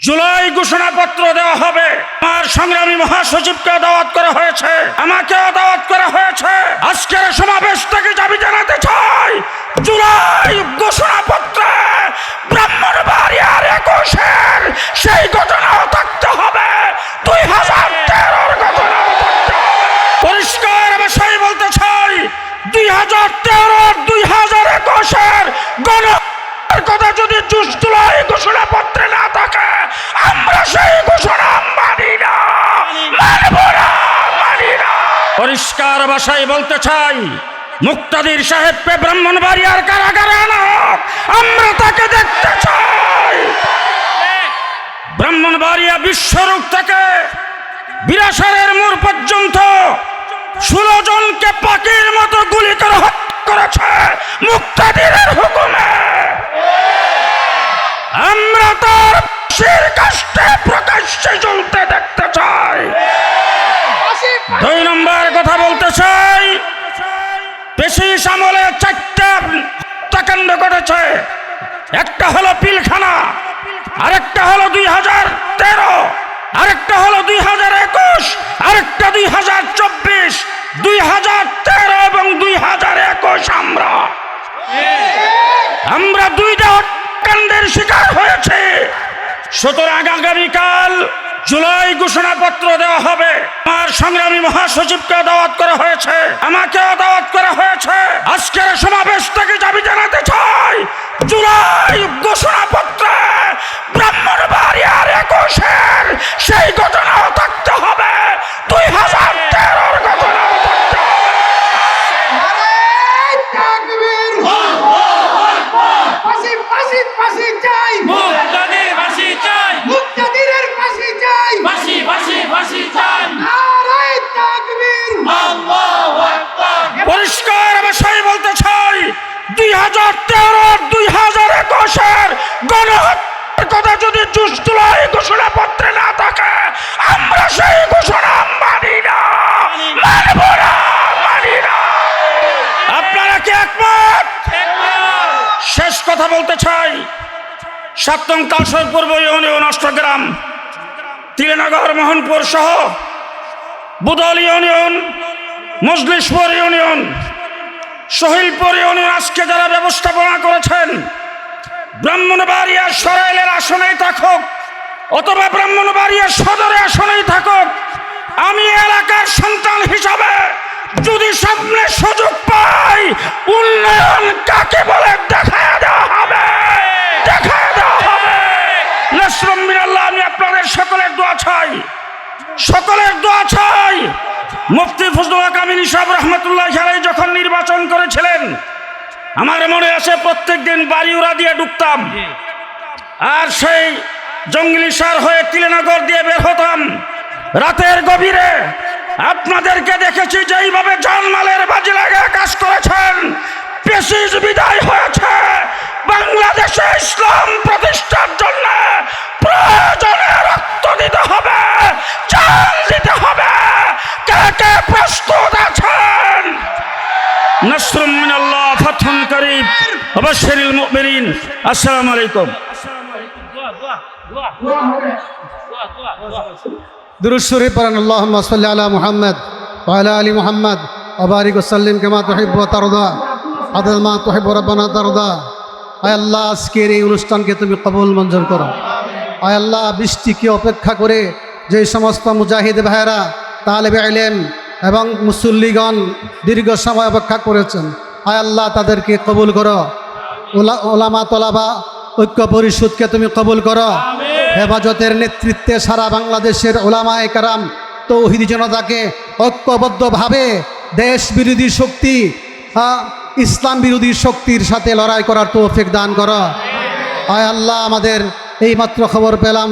জুলাই ঘোষণাপত্র দেওয়া হবে। আমার সংগ্রামী মহাসচিবকে দাওয়াত করা হয়েছে। আমাকেও দাওয়াত করা হয়েছে। আজকের সমাবেশ থেকে দাবি জানাতে চাই। জুলাই ঘোষণাপত্রে ব্রাহ্মণবাড়িয়ার একুশের সেই ঘটনাও থাকতে হবে। দুই হাজার পরিষ্কার ভাষায় বলতে চাই মুক্তাদির সাহেবকে ব্রাহ্মণবাড়িয়ার কারাগারে আনা হোক। আমরা তাকে দেখতে চাই। ব্রাহ্মণবাড়িয়া বিশ্বরূপ থেকে বিরাসারের মোড় পর্যন্ত ষোলো জনকে পাখির মতো গুলি করে হত্যা করেছে মুক্তাদিরের হুকুমে। আমরা তার শির কাষ্টে প্রকাশ্যে জ্বলতে দেখতে চাই। দুই নম্বর বেশি আমলে চারটা হত্যাকাণ্ড ঘটেছে একটা হলো পিলখানা, আরেকটা হলো দুই হাজার তেরো, আরেকটা হলো দুই হাজার একুশ, আরেকটা দুই হাজার চব্বিশ, দুই হাজার তেরো এবং দুই হাজার একুশ আমরা। আমরা দুইটা হত্যাকাণ্ডের শিকার হয়েছে। সুতরাং আগামীকাল জুলাই ঘোষণাপত্র দেওয়া হবে। আমার সংগ্রামী মহাসচিবকে দাওয়াত করা হয়েছে। ফাঁসি ফাঁসি চাই। মুক্তাদির ফাঁসি চাই। মুক্তাদিরের ফাঁসি চাই। ফাঁসি ফাঁসি ফাঁসি চাই। নারায় তাকবীর। আল্লাহু আকবার। পরিষ্কার বিষয় বলতে চাই দুই হাজার তেরো দুই হাজার একুশের গণহত্যার কথা যদি জুস জুলাই ঘোষণা পত্রে না থাকে আমরা সেই ঘোষণা কথা বলতে চাই। সপ্তম কালসর পূর্ব ইউনিয়ন অষ্টগ্রাম তিলেনগর মোহনপুর সহ Budal union, Majlishpur union, Sahilpur union আজকে যারা ব্যবস্থাপনা করেছেন, ব্রাহ্মণবাড়িয়া সরাইলের আসনেই থাকুক অথবা ব্রাহ্মণবাড়িয়া সদরে আসনেই থাকুক, আমি এলাকার সন্তান হিসাবে যদি সামনে সুযোগ পাই উন্নয়ন কাকে বলে দেখা দেওয়া হবে দেখা দেওয়া হবে নাসরুম মিনাল্লাহ আমি আপনাদের সকলের দোয়া চাই সকলের দোয়া চাই মুফতি ফজলুল কামিনী সাহেব রহমতুল্লাহ খেলায় যখন নির্বাচন করেছিলেন আমার মনে আছে প্রত্যেক দিন বাড়ি উড়া দিয়ে ডুবতাম আর সেই জঙ্গলি সার হয়ে তিলেনগর দিয়ে বের হতাম। রাতের গভীরে আপনাদেরকে দেখেছি যেইভাবে জানমালের নসরুম মিনাল্লাহ, ফাতহুন করিব ওয়াবাশশিরিল মুমিনিন। আসসালামু আলাইকুম। দুরুদ শরীফ আল্লাহুম্মা সাল্লি আলা মুহাম্মদ ওয়া আলা আলি মুহাম্মদ ওয়া তারদা। আদাল মা তুহিব্বু রাব্বানা তারদা। আয় আল্লাহ, আজকের এই অনুষ্ঠানকে তুমি কবুল মঞ্জুর করো। আয় আল্লাহ, বৃষ্টিকে অপেক্ষা করে যে সমস্ত মুজাহিদ ভাইরা তালেবে আইলেম এবং মুসল্লিগণ দীর্ঘ সময় অপেক্ষা করেছেন। আয় আল্লাহ তাদেরকে কবুল করো। ওলা ওলামা তলাবা ঐক্য পরিষদকে তুমি কবুল করো। হেফাজতের নেতৃত্বে সারা বাংলাদেশের ওলামায়ে কারাম তৌহিদি জনতাকে ঐক্যবদ্ধভাবে দেশ বিরোধী শক্তি ইসলাম বিরোধী শক্তির সাথে লড়াই করার তৌফিক দান করো। আয় আল্লাহ আমাদের এইমাত্র খবর পেলাম।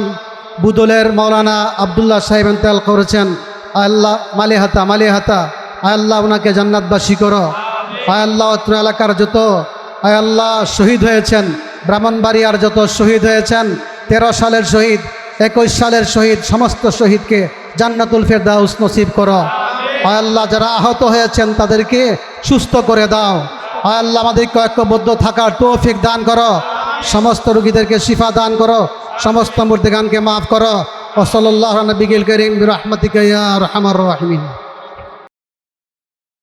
বুদলের মৌলানা আবদুল্লাহ সাহেব এন্তেল করেছেন। আল্লাহ মালিহাতা মালিহাতা আয় আল্লাহ ওনাকে জান্নাতবাসী করো। আল্লাহ, অত্র এলাকার যত, আয় আল্লাহ শহীদ হয়েছেন। ব্রাহ্মণবাড়িয়ার যত শহীদ হয়েছেন, তেরো সালের শহীদ, একুশ সালের শহীদ, সমস্ত শহীদকে জান্নাতুল ফেরদাউস নসিব করো। আল্লাহ, যারা আহত হয়েছেন, তাদেরকে সুস্থ করে দাও। আয় আল্লাহ আমাদেরকে ঐক্যবদ্ধ থাকার তৌফিক দান করো। সমস্ত রুগীদেরকে শিফা দান করো। সমস্ত মূর্তিগানকে মাফ করো। ওসল্লাহ নবিগিল করিম রহমতিকা রহমান রাহমিন।